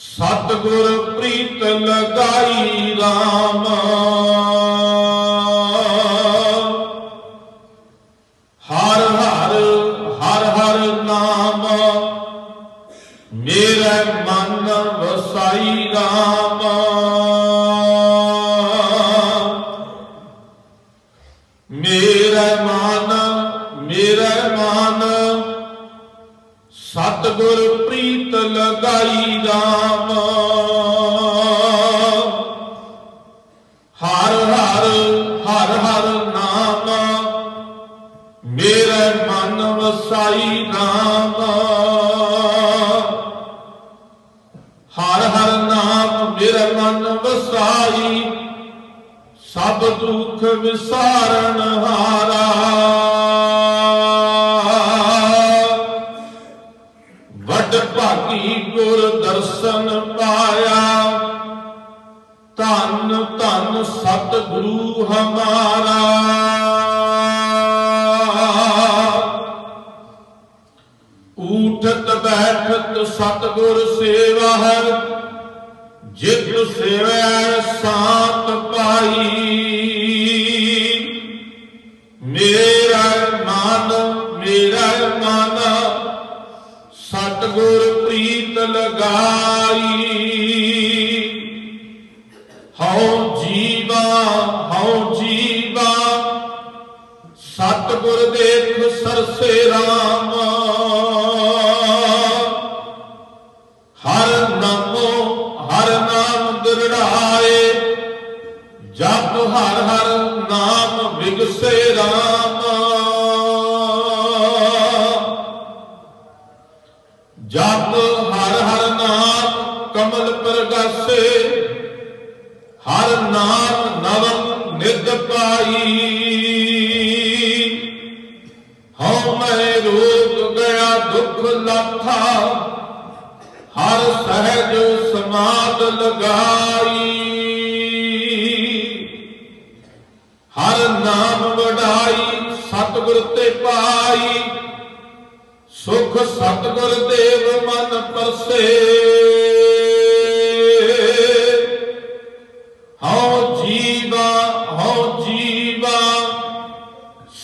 ਸਤਿਗੁਰ ਪ੍ਰੀਤ ਲਗਾਈ RAM ਹਰ ਹਰ ਹਰ ਹਰ ਨਾਮ, ਮੇਰਾ ਮਨ ਵਸਾਈ RAM ਮੇਰਾ ਮਨ ਮੇਰਾ ਮਨ ਸਤਿਗੁਰ ਪ੍ਰੀਤ ਲਗਾਈ RAM ਹਰ ਹਰ ਹਰ ਹਰ ਨਾਮ, ਮੇਰਾ ਮਨ ਵਸਾਈ RAM ਹਰ ਹਰ ਨਾਮ, ਮੇਰਾ ਮਨ ਵਸਾਈ, ਸਭ ਦੁੱਖ ਵਿਸਾਰਨ ਹਾਰਾ। ਦਰਸ਼ਨ ਪਾਇਆ। ਧੰਨ ਧੰਨ ਸਤ ਗੁਰੂ ਹਮਾਰਾ। ਊਠਤ, ਬੈਠਤ ਸਤਗੁਰ ਸੇਵਾ ਹਰ, ਜਿਤ ਸੇਵੈ ਸਾਤ ਪਾਈ ਲਗਾਈ। ਹਉ ਜੀਵਾ ਹਉ ਜੀਵਾ, ਸਤਗੁਰ ਦੇਖ ਸਰਸੇ RAM ਹਰ ਨਾਮੋ, ਹਰ ਨਾਮ ਦਿਰੜਾਏ, ਜਪ ਹਰ ਹਰ ਨਾਮ ਵਿਗਸੇ। ਕਮਲ ਪ੍ਰਗਾਸੇ ਹਰ ਨਾਮ ਨਵਮ ਨਿਦ ਪਾਈ। ਹਉ ਮੈਂ ਰੋਗ ਗਿਆ ਦੁਖ ਲਾਥਾ, ਹਰ ਸਹਿਜ ਸਮਾਦ ਲਗਾਈ। ਹਰ ਨਾਮ ਵਡਾਈ ਸਤਿਗੁਰ ਤੇ ਪਾਈ, ਸੁਖ ਸਤਿਗੁਰ ਦੇਵ ਮਨ ਪਰਸੇ।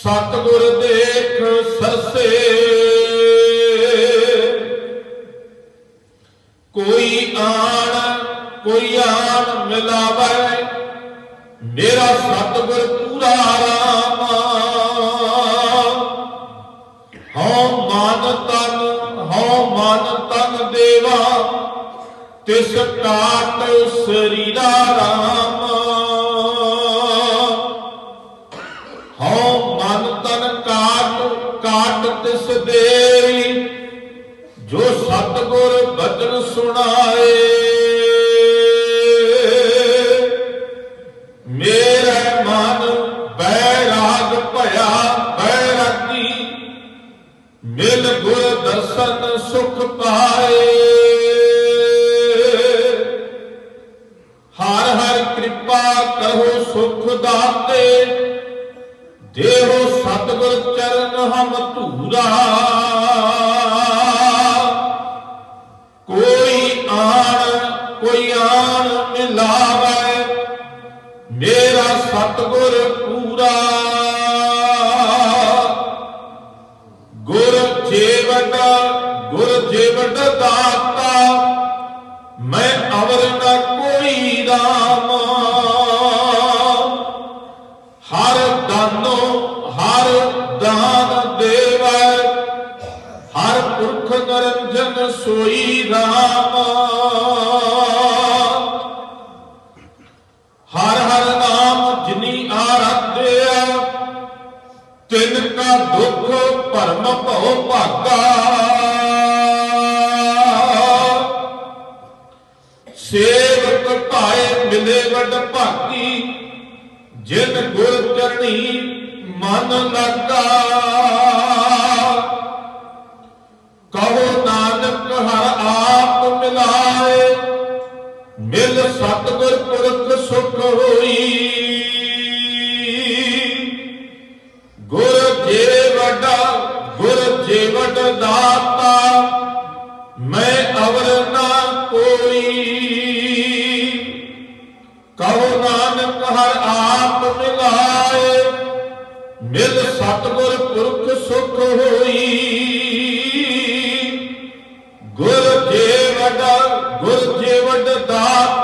ਸਤਿਗੁਰ ਦੇਖ ਸਸੇ। ਕੋਈ ਆਣ ਕੋਈ ਆਣ ਮਿਲਾਵੇ, ਮੇਰਾ ਸਤਿਗੁਰ ਪੂਰਾ ਰਾਮ। ਹਉ ਮਨ ਤਨ, ਹਉ ਮਨ ਤਨ ਦੇਵਾ, ਤਿਸ ਕਾਟ ਸਰੀਰਾ ਰਾਮ। ਕਾਟ ਜੋ ਸਤਗੁਰ ਬਚਨ ਸੁਣਾਏ। ਮੇਰਾ ਮਨ ਬੈਰਾਗ ਭਇਆ, ਬੈਰਾਗੀ, ਮਿਲ ਗੁਰ ਦਰਸ਼ਨ ਸੁਖ ਪਾਏ। ਹਰ ਹਰ ਕਿਰਪਾ ਕਰੋ ਸੁਖ ਦਾਤੇ। ਦੇਹੋ ਸਤਿਗੁਰ ਚਰਨ ਹਮ ਧੂਰਾ। ਕੋਈ ਆਣ ਕੋਈ ਆਣ ਮਿਲਾਵੇ, ਮੇਰਾ ਸਤਿਗੁਰ ਪੂਰਾ। ਗੁਰ ਜੀਵਨ ਗੁਰ ਜੀਵਨ ਦਾਤਾ ਸੋਈ ਰਾਮ। ਹਰ ਹਰ ਨਾਮ ਜਿਨੀ ਆਰਾਧਿਆ ਤਿਨ ਕਾ ਦੁੱਖ ਭਰਮ ਭਉ ਭਾਗਾ। ਸੇਵਕ ਭਾਏ ਮਿਲੇ ਵੱਡ ਭਾਗੀ, ਜਿਨ ਗੁਰ ਚਰਣੀ ਮਨ ਲੱਗਾ। ਸਤਿਗੁਰ ਪੁਰਖ ਸੁਖ ਹੋਈ। ਗੁਰ ਜੇ ਵੱਡਾ, ਗੁਰ ਜੇ ਦਾਤਾ, ਮੈਂ ਅਵਰ ਨਾ ਕੋਈ। ਕਹੋ ਨਾਨਕ ਹਰ ਆਪ ਮਿਲਾਏ, ਮਿਲ ਸਤਿਗੁਰ ਪੁਰਖ ਸੁਖ ਹੋਈ। ਗੁਰ ਜੇ ਵੱਡਾ, ਗੁਰ ਜੇ ਵੱਡ ਦਾਤਾ